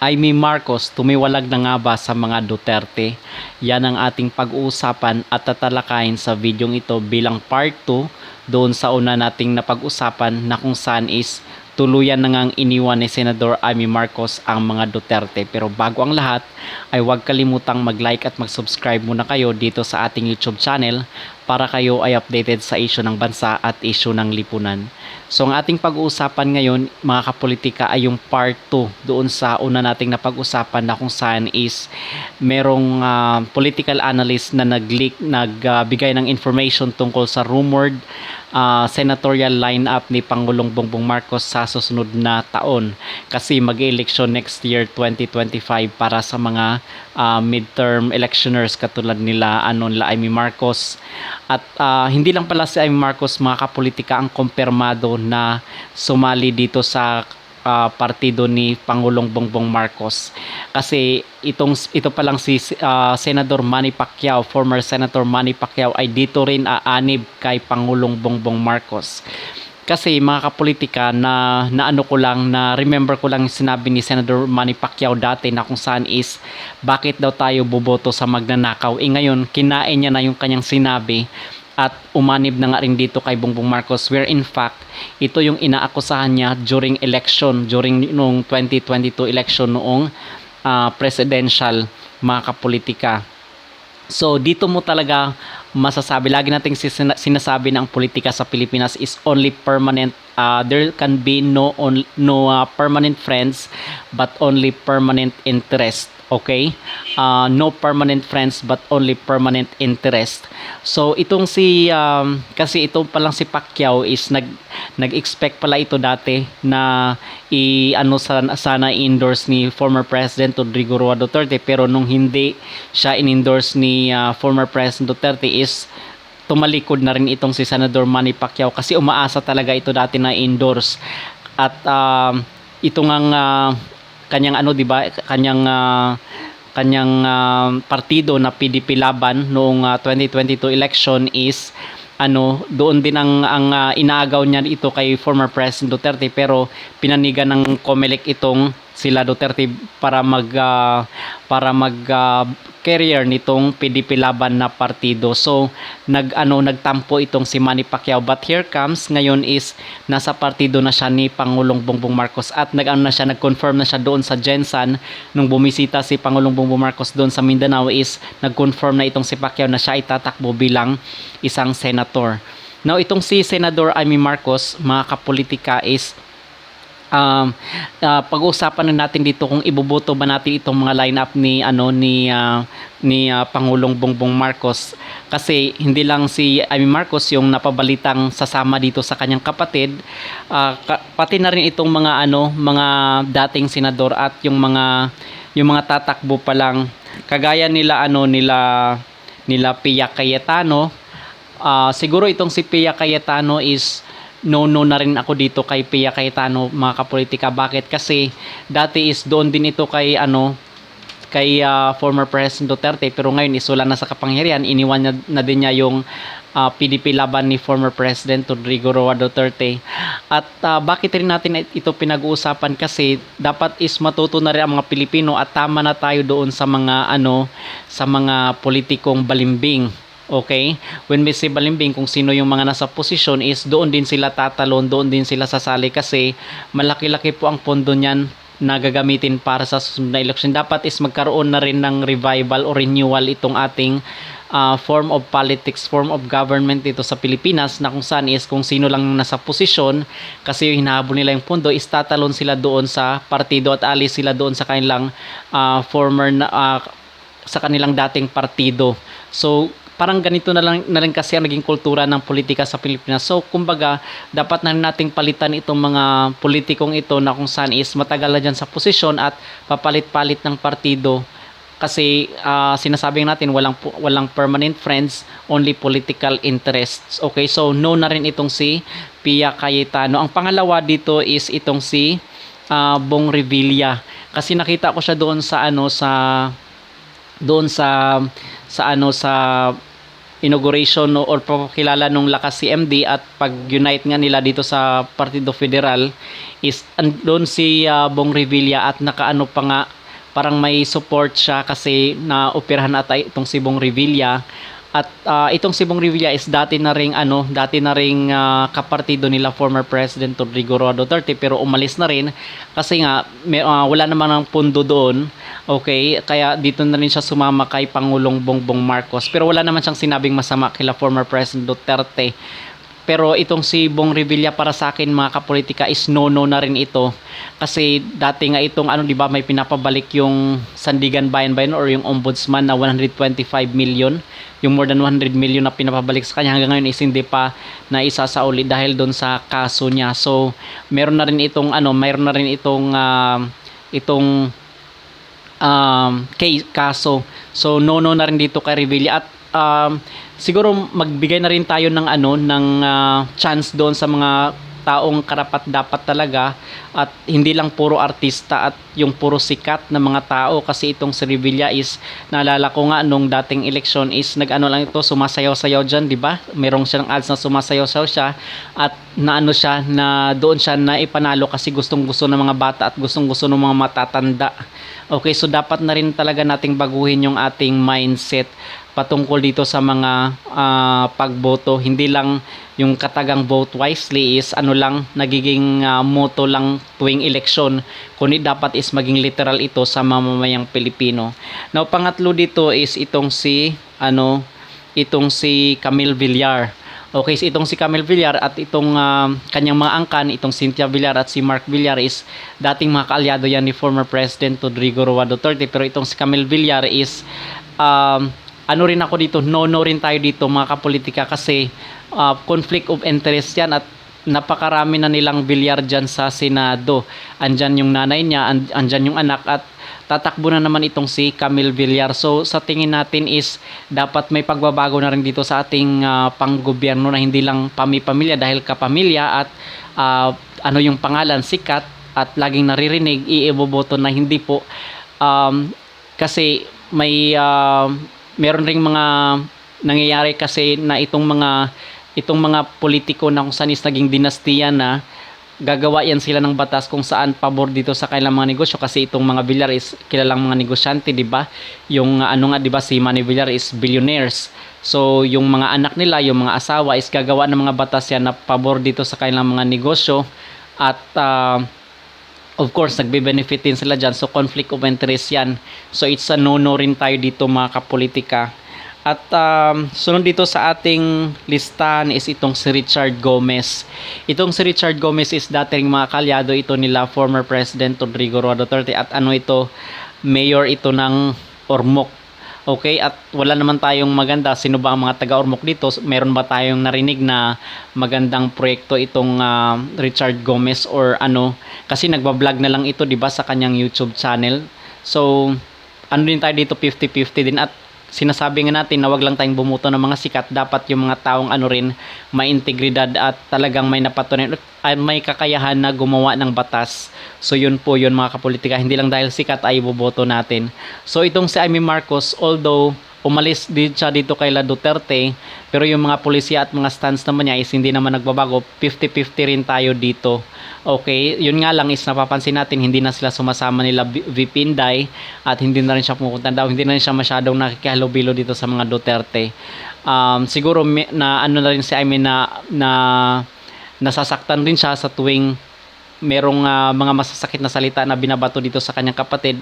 Amy Marcos tumiwalag na nga ba sa mga Duterte? Yan ang ating pag-uusapan at tatalakayin sa videong ito bilang part 2 doon sa una nating napag-usapan na kung saan is tuluyan na ngang iniwan ni Senador Amy Marcos ang mga Duterte. Pero bago ang lahat ay huwag kalimutang mag-like at mag-subscribe muna kayo dito sa ating YouTube channel para kayo ay updated sa issue ng bansa at issue ng lipunan. So ang ating pag-uusapan ngayon mga kapolitika ay yung part 2 doon sa una nating napag-usapan na kung saan is merong ah, political analyst na nag-leak, nagbigay ng information tungkol sa rumored ah, senatorial lineup ni Pangulong Bongbong Marcos sa susunod na taon kasi mag-election next year 2025 para sa mga ah, midterm electioners katulad nila ano nila Amy Marcos. At ah, hindi lang pala si Amy Marcos mga kapolitika ang kumpirmado na sumali dito sa ah, partido ni Pangulong Bongbong Marcos. Kasi itong ito pa lang si ah, Senador Manny Pacquiao former Senator Manny Pacquiao ay dito rin aanib kay Pangulong Bongbong Marcos kasi mga kapolitika na naano ko lang na remember ko lang sinabi ni Senator Manny Pacquiao dati na kung saan is bakit daw tayo boboto sa magnanakaw? Eh ngayon kinain niya na yung kanyang sinabi at umanib na nga rin dito kay Bongbong Marcos where in fact ito yung inaakusahan niya during election during nung 2022 election noong ah, presidential mga kapolitika So dito mo talaga masasabi. Lagi nating sinasabi na ang politika sa Pilipinas is only permanent uh, there can be no on, no uh, permanent friends but only permanent interest okay? Uh, no permanent friends but only permanent interest. So itong si um, kasi ito pa lang si Pacquiao is nag nag-expect pala ito dati na i ano sana, sana endorse ni former President Rodrigo Roa Duterte. Pero nung hindi siya in-endorse ni uh, former President Duterte is tumalikod na rin itong si Senador Manny Pacquiao kasi umaasa talaga ito dati na endorse at um, ito ngang uh, kanyang ano 'di ba kanyang uh, kanyang uh, partido na PDP Laban noong uh, 2022 election is ano doon din ang ang uh, inaagaw niya ito kay former President Duterte pero pinanigan ng COMELEC itong sila Duterte para mag uh, para mag uh, career nitong PDP laban na partido. So nag ano nagtampo itong si Manny Pacquiao but here comes ngayon is nasa partido na siya ni Pangulong Bongbong Marcos at nag ano na siya nag-confirm na siya doon sa Jensan nung bumisita si Pangulong Bongbong Marcos doon sa Mindanao is nag-confirm na itong si Pacquiao na siya ay tatakbo bilang isang senator. Now itong si Senador Amy Marcos mga kapolitika is um, uh, pag-uusapan na natin dito kung ibuboto ba natin itong mga lineup ni ano ni uh, ni uh, Pangulong Bongbong Marcos. Kasi hindi lang si Amy Marcos yung napabalitang sasama dito sa kanyang kapatid. Uh, ka- pati na rin itong mga ano mga dating senador at yung mga yung mga tatakbo pa lang. Kagaya nila ano nila nila Pia Cayetano. Ah, siguro itong si Pia Cayetano is no-no na rin ako dito kay Pia Cayetano mga kapolitika. Bakit? Kasi dati is doon din ito kay ano kay ah, former President Duterte. Pero ngayon is wala na sa kapangyarihan. Iniwan niya, na din niya yung ah, PDP laban ni former President Rodrigo Roa Duterte. At ah, bakit rin natin ito pinag-uusapan? Kasi dapat is matuto na rin ang mga Pilipino at tama na tayo doon sa mga ano sa mga politikong balimbing Okay? When say balimbing, kung sino yung mga nasa posisyon is doon din sila tatalon, doon din sila sasali kasi malaki-laki po ang pondo niyan na gagamitin para sa susunod na election. Dapat is magkaroon na rin ng revival o renewal itong ating ah, form of politics, form of government dito sa Pilipinas na kung saan is kung sino lang nasa posisyon kasi yung hinahabol nila yung pondo is tatalon sila doon sa partido at alis sila doon sa kanilang ah, former na, ah, sa kanilang dating partido. So, parang ganito na lang na rin kasi ang naging kultura ng politika sa Pilipinas. So, kumbaga, dapat na nating palitan itong mga politikong ito na kung saan is matagal na dyan sa posisyon at papalit-palit ng partido. Kasi ah, sinasabi natin walang walang permanent friends only political interests. Okay so no na rin itong si Pia Cayetano. Ang pangalawa dito is itong si ah, Bong Revilla. Kasi nakita ko siya doon sa ano sa doon sa sa ano sa inauguration no, or pagkilala nung lakas CMD at pag-unite nga nila dito sa Partido Federal is andun si ah, Bong Revilla at nakaano pa nga parang may support siya kasi na operahan ata itong si Bong Revilla at ah, itong si Bong Revilla is dati na ring ano, dati na ring ah, kapartido nila former President Rodrigo Roa Duterte pero umalis na rin kasi nga may, ah, wala naman ng pundo doon. Okay, kaya dito na rin siya sumama kay Pangulong Bongbong Marcos. Pero wala naman siyang sinabing masama kila former President Duterte. Pero itong si Bong Revilla para sa akin mga kapolitika is no-no na rin ito. Kasi dati nga itong ano 'di ba may pinapabalik yung Sandigan Bayan Bayan or yung Ombudsman na 125 million. Yung more than 100 million na pinapabalik sa kanya hanggang ngayon is hindi pa na isasauli dahil doon sa kaso niya. So meron na rin itong ano, meron na rin itong ah, itong um, case, kaso. So no-no na rin dito kay Revilla at um, siguro magbigay na rin tayo ng ano ng ah, chance doon sa mga taong karapat dapat talaga at hindi lang puro artista at yung puro sikat na mga tao kasi itong si Revilla is naalala ko nga nung dating eleksyon is nag-ano lang ito sumasayaw-sayaw dyan di ba? Merong siyang ads na sumasayaw-sayaw siya at naano siya na doon siya na ipanalo kasi gustong gusto ng mga bata at gustong gusto ng mga matatanda. Okay so dapat na rin talaga nating baguhin yung ating mindset patungkol dito sa mga ah, pagboto hindi lang yung katagang vote wisely is ano lang nagiging ah, motto lang tuwing eleksyon kundi dapat is maging literal ito sa mamamayang Pilipino. Now pangatlo dito is itong si ano itong si Camille Villar. Okay, so itong si Camille Villar at itong ah, kanyang mga angkan, itong Cynthia Villar at si Mark Villar is dating mga kaalyado yan ni former President Rodrigo Roa Duterte. Pero itong si Camille Villar is um, ano rin ako dito, no-no rin tayo dito mga kapolitika kasi ah, conflict of interest yan at napakarami na nilang bilyar dyan sa Senado. Andyan yung nanay niya, and, andyan yung anak at tatakbo na naman itong si Camille Villar. So sa tingin natin is dapat may pagbabago na rin dito sa ating ah, panggobyerno na hindi lang pami-pamilya dahil kapamilya at ah, ano yung pangalan sikat at laging naririnig iiboboto na hindi po um, kasi may ah, meron ring mga nangyayari kasi na itong mga itong mga politiko na kung saan is naging dinastiya na gagawa yan sila ng batas kung saan pabor dito sa kanilang mga negosyo kasi itong mga Villar is kilalang mga negosyante, 'di ba? Yung ano nga 'di ba si Manny Villar is billionaires. So yung mga anak nila, yung mga asawa is gagawa ng mga batas yan na pabor dito sa kanilang mga negosyo at uh, of course, nagbe-benefit din sila dyan. So, conflict of interest yan. So, it's a no-no rin tayo dito mga kapolitika. At um, sunod dito sa ating listahan is itong si Richard Gomez. Itong si Richard Gomez is dating mga kalyado ito nila former President Rodrigo Roa Duterte at ano ito, mayor ito ng Ormoc. Okay, at wala naman tayong maganda. Sino ba ang mga taga-Ormoc dito? Meron ba tayong narinig na magandang proyekto itong ah, Richard Gomez or ano? Kasi nagba-vlog na lang ito, 'di ba, sa kanyang YouTube channel. So, ano din tayo dito 50-50 din at sinasabi nga natin na wag lang tayong bumuto ng mga sikat. Dapat yung mga taong ano rin may integridad at talagang may napatunayan ay may kakayahan na gumawa ng batas. So yun po yun mga kapolitika. Hindi lang dahil sikat ay boboto natin. So itong si Amy Marcos although umalis din siya dito kay La Duterte pero yung mga pulisya at mga stance naman niya is hindi naman nagbabago. 50-50 rin tayo dito. Okay yun nga lang is napapansin natin hindi na sila sumasama nila VP Inday at hindi na rin siya pumupunta daw. Hindi na rin siya masyadong nakikihalubilo dito sa mga Duterte. Um, siguro na ano na rin si Amy na na nasasaktan rin siya sa tuwing merong ah, mga masasakit na salita na binabato dito sa kanyang kapatid.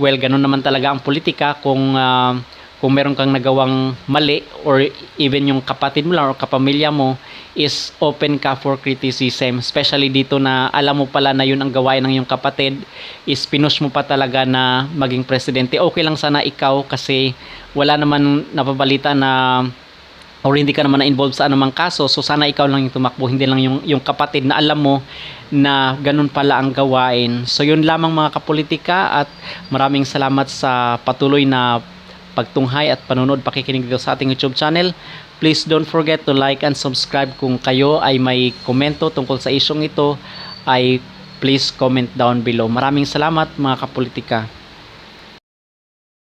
Well, ganun naman talaga ang politika kung ah, kung meron kang nagawang mali or even yung kapatid mo lang or kapamilya mo is open ka for criticism. Especially dito na alam mo pala na yun ang gawain ng iyong kapatid is pinush mo pa talaga na maging presidente. Okay lang sana ikaw kasi wala naman napabalita na or hindi ka naman na-involved sa anumang kaso. So sana ikaw lang yung tumakbo hindi lang yung, yung kapatid na alam mo na ganun pala ang gawain. So yun lamang mga kapolitika at maraming salamat sa patuloy na pagtunghay at panonood pakikinig dito sa ating YouTube channel. Please don't forget to like and subscribe kung kayo ay may komento tungkol sa isyong ito. Ay please comment down below. Maraming salamat mga kapolitika